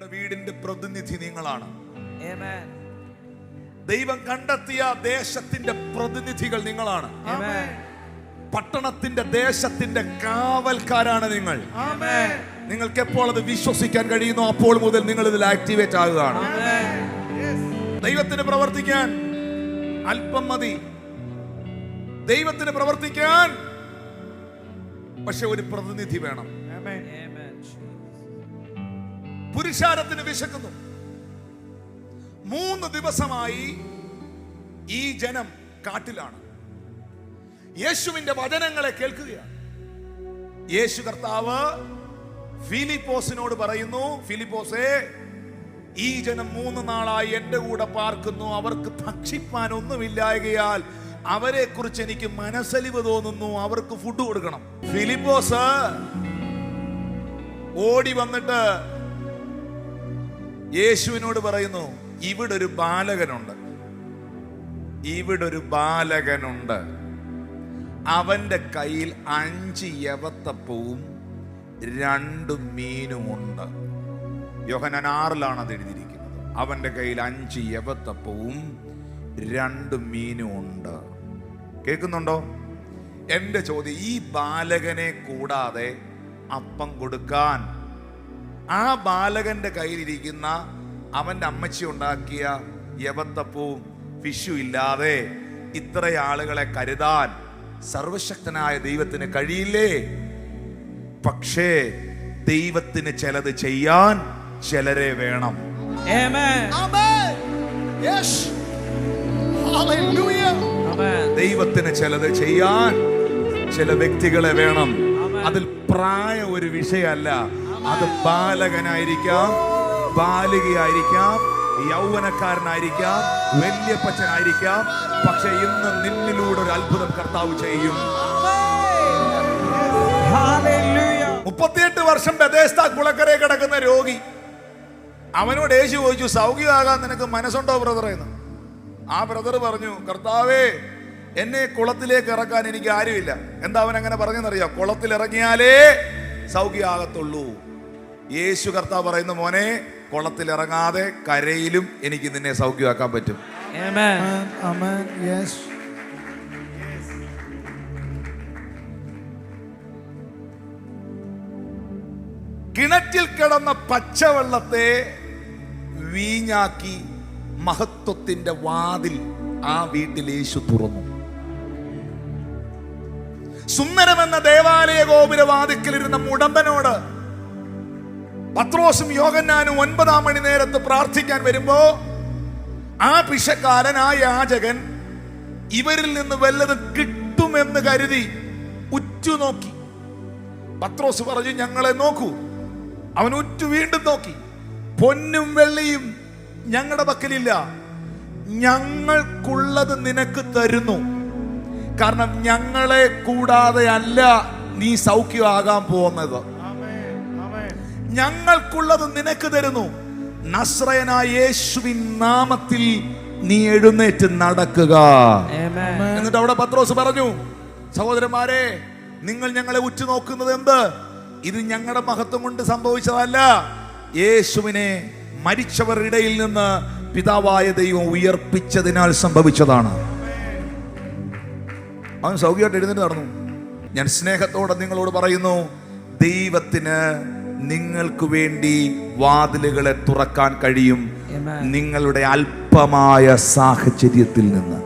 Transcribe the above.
നിങ്ങളുടെ വീടിന്റെ പ്രതിനിധി നിങ്ങളാണ്. ദൈവം കണ്ടെത്തിയ ദേശത്തിന്റെ പ്രതിനിധികൾ നിങ്ങളാണ്. പട്ടണത്തിന്റെ ദേശത്തിന്റെ കാവൽക്കാരാണ് നിങ്ങൾ. നിങ്ങൾക്ക് എപ്പോൾ അത് വിശ്വസിക്കാൻ കഴിയുന്നു അപ്പോൾ മുതൽ നിങ്ങൾ ഇതിൽ ആക്ടിവേറ്റ് ആകുകയാണ് ദൈവത്തിന് പ്രവർത്തിക്കാൻ അല്പം മതി ദൈവത്തിന് പ്രവർത്തിക്കാൻ പക്ഷെ ഒരു പ്രതിനിധി വേണം. പുരുഷാരത്തിന് വിശക്കുന്നു. മൂന്ന് ദിവസമായി ഈ ജനം കാട്ടിലാണ്. യേശുവിന്റെ വചനങ്ങളെ കേൾക്കുകയാണ്. യേശു കർത്താവ് ഫിലിപ്പോസിനോട് പറയുന്നു ഫിലിപ്പോസേ ഈ ജനം മൂന്ന് നാളായി എന്റെ കൂടെ പാർക്കുന്നു. അവർക്ക് ഭക്ഷിപ്പാൻ ഒന്നുമില്ലായകയാൽ അവരെ കുറിച്ച് എനിക്ക് മനസ്സലിവ് തോന്നുന്നു. അവർക്ക് ഫുഡ് കൊടുക്കണം. ഫിലിപ്പോസ് ഓടി വന്നിട്ട് യേശുവിനോട് പറയുന്നു ഇവിടെ ഒരു ബാലകനുണ്ട്. ഇവിടെ ഒരു ബാലകനുണ്ട്. അവന്റെ കയ്യിൽ അഞ്ച് യവത്തപ്പവും രണ്ട് മീനുമുണ്ട് യോഹനാൻ ആറിലാണ് അത് എഴുതിയിരിക്കുന്നത്. അവന്റെ കയ്യിൽ അഞ്ച് യവത്തപ്പവും രണ്ട് മീനുമുണ്ട് കേൾക്കുന്നുണ്ടോ? എന്റെ ചോദ്യം ഈ ബാലകനെ കൂടാതെ അപ്പം കൊടുക്കാൻ ആ ബാലകന്റെ കയ്യിലിരിക്കുന്ന അവന്റെ അമ്മച്ചി ഉണ്ടാക്കിയ യവത്തപ്പവും ഫിഷും ഇല്ലാതെ ഇത്ര ആളുകളെ കരുതാൻ സർവശക്തനായ ദൈവത്തിന് കഴിയില്ലേ പക്ഷേ ദൈവത്തിന് ചിലത് ചെയ്യാൻ ചിലരെ വേണം Amen. Amen. Yes. Hallelujah. Amen. ദൈവത്തിന് ചിലത് ചെയ്യാൻ ചില വ്യക്തികളെ വേണം. അതിൽ പ്രായം ഒരു വിഷയമല്ല അത് ബാലകനായിരിക്കാം ബാലികയായിരിക്കാം യൗവനക്കാരനായിരിക്കാം വല്യപ്പച്ചനായിരിക്കാം. പക്ഷെ ഇന്ന് നിന്നിലൂടെ ഒരു അത്ഭുതം കർത്താവ് ചെയ്യും. മുപ്പത്തിയെട്ട് വർഷം ബദേസ്ത കുളക്കരെ കിടക്കുന്ന രോഗി. അവനോട് യേശു ചോദിച്ചു സൗഖ്യമാകാൻ നിനക്ക് മനസ്സുണ്ടോ ബ്രദർ എന്ന്. ആ ബ്രദർ പറഞ്ഞു കർത്താവേ എന്നെ കുളത്തിലേക്ക് ഇറക്കാൻ എനിക്ക് ആരുമില്ല. എന്താ അവൻ അങ്ങനെ പറഞ്ഞെന്നറിയാം കുളത്തിൽ ഇറങ്ങിയാലേ സൗഖ്യമാകത്തുള്ളൂ യേശു കർത്താവ് പറയുന്ന മോനെ കുളത്തിൽ ഇറങ്ങാതെ കരയിലും എനിക്ക് നിന്നെ സൗഖ്യമാക്കാൻ പറ്റും Amen. Amen. Amen. കിണറ്റിൽ കിടന്ന പച്ചവെള്ളത്തെ വീഞ്ഞാക്കി മഹത്വത്തിന്റെ വാതിൽ ആ വീട്ടിൽ യേശു തുറന്നു സുന്ദരമെന്ന ദേവാലയ ഗോപുര വാതിക്കലിരുന്ന മുടമ്പനോട് പത്രോസും യോഗന്നാനും ഒൻപതാം മണി നേരത്ത് പ്രാർത്ഥിക്കാൻ വരുമ്പോ ആ പിശക്കാരൻ ആ യാചകൻ ഇവരിൽ നിന്ന് വല്ലത് കിട്ടുമെന്ന് കരുതി ഉറ്റുനോക്കി. പത്രോസ് പറഞ്ഞു ഞങ്ങളെ നോക്കൂ. അവൻ ഉറ്റു വീണ്ടും നോക്കി. പൊന്നും വെള്ളിയും ഞങ്ങളുടെ പക്കലില്ല. ഞങ്ങൾക്കുള്ളത് നിനക്ക് തരുന്നു. കാരണം ഞങ്ങളെ കൂടാതെ അല്ല നീ സൗഖ്യമാകാൻ പോകുന്നത്. ഞങ്ങൾക്കുള്ളത് നിനക്ക് തരുന്നു. നസ്രയനായ യേശുവിൻ നാമത്തിൽ നീ എഴുന്നേറ്റ് നടക്കുക. എന്നിട്ട് അവിടെ പത്രോസ് പറഞ്ഞു സഹോദരന്മാരെ നിങ്ങൾ ഞങ്ങളെ ഉറ്റുനോക്കുന്നത് എന്ത്? ഇത് ഞങ്ങളുടെ മഹത്വം കൊണ്ട് സംഭവിച്ചതല്ല. യേശുവിനെ മരിച്ചവരുടെ ഇടയിൽ നിന്ന് പിതാവായ ദൈവം ഉയർപ്പിച്ചതിനാൽ സംഭവിച്ചതാണ്. അവൻ സൗഖ്യമായിട്ട് എഴുന്നേറ്റ് നടന്നു ഞാൻ സ്നേഹത്തോടെ നിങ്ങളോട് പറയുന്നു ദൈവത്തിന് നിങ്ങൾക്ക് വേണ്ടി വാതിലുകളെ തുറക്കാൻ കഴിയും. നിങ്ങളുടെ അല്പമായ സാഹചര്യത്തിൽ നിന്ന്